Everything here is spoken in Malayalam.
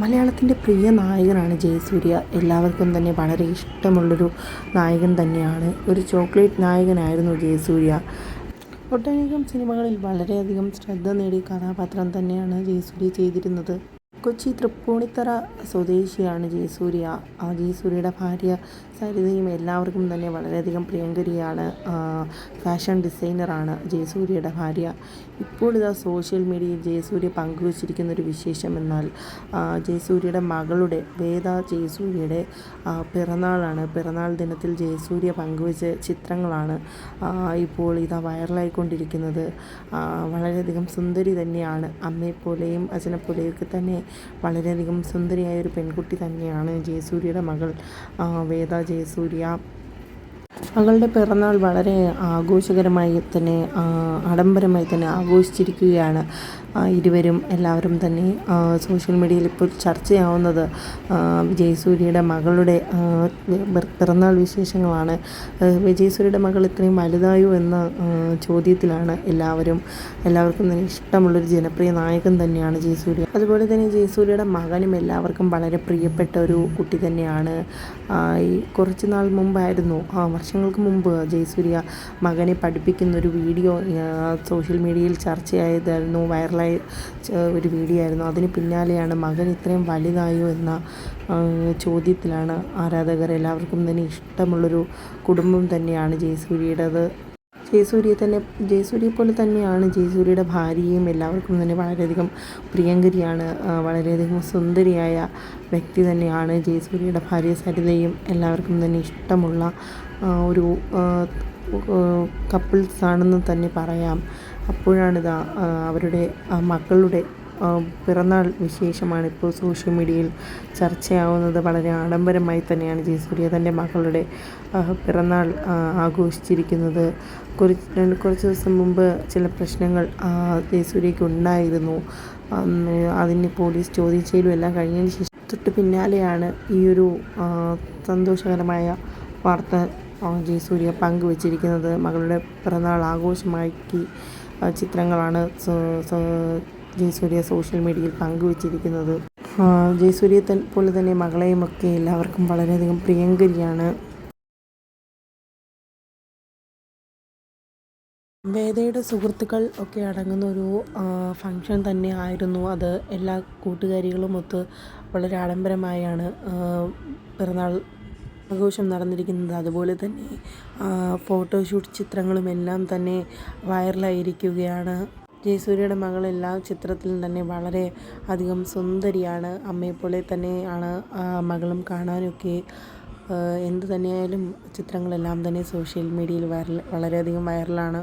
മലയാളത്തിന്റെ പ്രിയ നായകനാണ് ജയസൂര്യ. എല്ലാവർക്കും തന്നെ വളരെ ഇഷ്ടമുള്ളൊരു നായകൻ തന്നെയാണ്. ഒരു ചോക്ലേറ്റ് നായകനായിരുന്നു ജയസൂര്യ. ഒട്ടനേകം സിനിമകളിൽ വളരെയധികം ശ്രദ്ധ നേടിയ കഥാപാത്രം തന്നെയാണ് ജയസൂര്യ ചെയ്തിരുന്നത്. കൊച്ചി തൃപ്പൂണിത്തറ സ്വദേശിയാണ് ജയസൂര്യ. ആ ജയസൂര്യയുടെ ഭാര്യ സരിതയും എല്ലാവർക്കും തന്നെ വളരെയധികം പ്രിയങ്കരിയാണ്. ഫാഷൻ ഡിസൈനറാണ് ജയസൂര്യയുടെ ഭാര്യ. ഇപ്പോൾ ഇതാ സോഷ്യൽ മീഡിയയിൽ ജയസൂര്യ പങ്കുവച്ചിരിക്കുന്ന ഒരു വിശേഷം എന്നാൽ ജയസൂര്യയുടെ മകളുടെ വേദ ജയസൂര്യയുടെ പിറന്നാളാണ്. പിറന്നാൾ ദിനത്തിൽ ജയസൂര്യ പങ്കുവച്ച ചിത്രങ്ങളാണ് ഇപ്പോൾ ഇതാ വൈറലായിക്കൊണ്ടിരിക്കുന്നത്. വളരെയധികം സുന്ദരി തന്നെയാണ്. അമ്മയെപ്പോലെയും അച്ഛനെപ്പോലെയൊക്കെ തന്നെ വളരെയധികം സുന്ദരിയായ ഒരു പെൺകുട്ടി തന്നെയാണ് ജയസൂര്യയുടെ മകൾ വേദ ജയസൂര്യ. മകളുടെ പിറന്നാൾ വളരെ ആഘോഷകരമായി തന്നെ ആഡംബരമായി തന്നെ ആഘോഷിച്ചിരിക്കുകയാണ്. ഇരുവരും എല്ലാവരും തന്നെ സോഷ്യൽ മീഡിയയിൽ ഇപ്പോൾ ചർച്ചയാവുന്നത് വിജയസൂര്യയുടെ ജയസൂര്യയുടെ മകളുടെ പിറന്നാൾ വിശേഷങ്ങളാണ്. വിജയസൂര്യയുടെ ജയസൂര്യയുടെ മകൾ ഇത്രയും വലുതായോ എന്ന ചോദ്യത്തിലാണ് എല്ലാവരും എല്ലാവർക്കും തന്നെ ഇഷ്ടമുള്ളൊരു ജനപ്രിയ നായകൻ തന്നെയാണ് ജയസൂര്യ. അതുപോലെ തന്നെ ജയസൂര്യയുടെ മകനും എല്ലാവർക്കും വളരെ പ്രിയപ്പെട്ട ഒരു കുട്ടി തന്നെയാണ്. ഈ കുറച്ച് നാൾ മുമ്പായിരുന്നു വർഷങ്ങൾക്ക് മുമ്പ് ജയസൂര്യ മകനെ പഠിപ്പിക്കുന്ന ഒരു വീഡിയോ സോഷ്യൽ മീഡിയയിൽ ചർച്ചയായതായിരുന്നു വൈറലായ ച- ഒരു വീഡിയോ ആയിരുന്നു അതിന് പിന്നാലെയാണ് മകൻ ഇത്രയും വലുതായോ എന്ന ചോദ്യത്തിലാണ് ആരാധകർ എല്ലാവർക്കും തന്നെ ഇഷ്ടമുള്ളൊരു കുടുംബം തന്നെയാണ് ജയസൂര്യയുടേത്. ജയസൂര്യയെ തന്നെ ജയസൂര്യയെ പോലെ തന്നെയാണ് ജയസൂര്യയുടെ ഭാര്യയും എല്ലാവർക്കും തന്നെ വളരെയധികം പ്രിയങ്കരിയാണ് വളരെയധികം സുന്ദരിയായ വ്യക്തി തന്നെയാണ് ജയസൂര്യയുടെ ഭാര്യ സരിതയും എല്ലാവർക്കും തന്നെ ഇഷ്ടമുള്ള ഒരു കപ്പിൾസ് ആണെന്ന് തന്നെ പറയാം. അപ്പോഴാണിതാ അവരുടെ മക്കളുടെ പിറന്നാൾ വിശേഷമാണ് ഇപ്പോൾ സോഷ്യൽ മീഡിയയിൽ ചർച്ചയാവുന്നത്. വളരെ ആഡംബരമായി തന്നെയാണ് ജയസൂര്യ തന്റെ മക്കളുടെ പിറന്നാൾ ആഘോഷിച്ചിരിക്കുന്നത്. കുറച്ച് കുറച്ച് ദിവസം മുമ്പ് ചില പ്രശ്നങ്ങൾ ജയസൂര്യയ്ക്ക് ഉണ്ടായിരുന്നു. അതിന് പോലീസ് ചോദ്യം ചെയ്യലും എല്ലാം കഴിഞ്ഞതിന് ശേഷം തൊട്ട് പിന്നാലെയാണ് ഈ ഒരു സന്തോഷകരമായ വാർത്ത ജയസൂര്യ പങ്കുവച്ചിരിക്കുന്നത്. മകളുടെ പിറന്നാൾ ആഘോഷമാക്കി ചിത്രങ്ങളാണ് ജയസൂര്യ സോഷ്യൽ മീഡിയയിൽ പങ്കുവച്ചിരിക്കുന്നത്. ജയസൂര്യ ജയസൂര്യയെ പോലെ തന്നെ മകളെയുമൊക്കെ എല്ലാവർക്കും വളരെയധികം പ്രിയങ്കരിയാണ്. വേദയുടെ സുഹൃത്തുക്കൾ ഒക്കെ അടങ്ങുന്ന ഒരു ഫങ്ഷൻ തന്നെ ആയിരുന്നു. അത് എല്ലാ കൂട്ടുകാരികളും ഒത്ത് വളരെ ആഡംബരമായാണ് പിറന്നാൾ ആഘോഷം നടന്നിരിക്കുന്നത് അതുപോലെ തന്നെ ഫോട്ടോഷൂട്ട് ചിത്രങ്ങളും എല്ലാം തന്നെ വൈറലായിരിക്കുകയാണ്. ജയസൂര്യയുടെ മകൾ എല്ലാ ചിത്രത്തിലും തന്നെ വളരെ അധികം സുന്ദരിയാണ്. അമ്മയെപ്പോലെ തന്നെയാണ് മകളും കാണാനൊക്കെ. എന്ത് തന്നെയായാലും ചിത്രങ്ങളെല്ലാം തന്നെ സോഷ്യൽ മീഡിയയിൽ വൈറൽ വളരെയധികം വൈറലാണ്.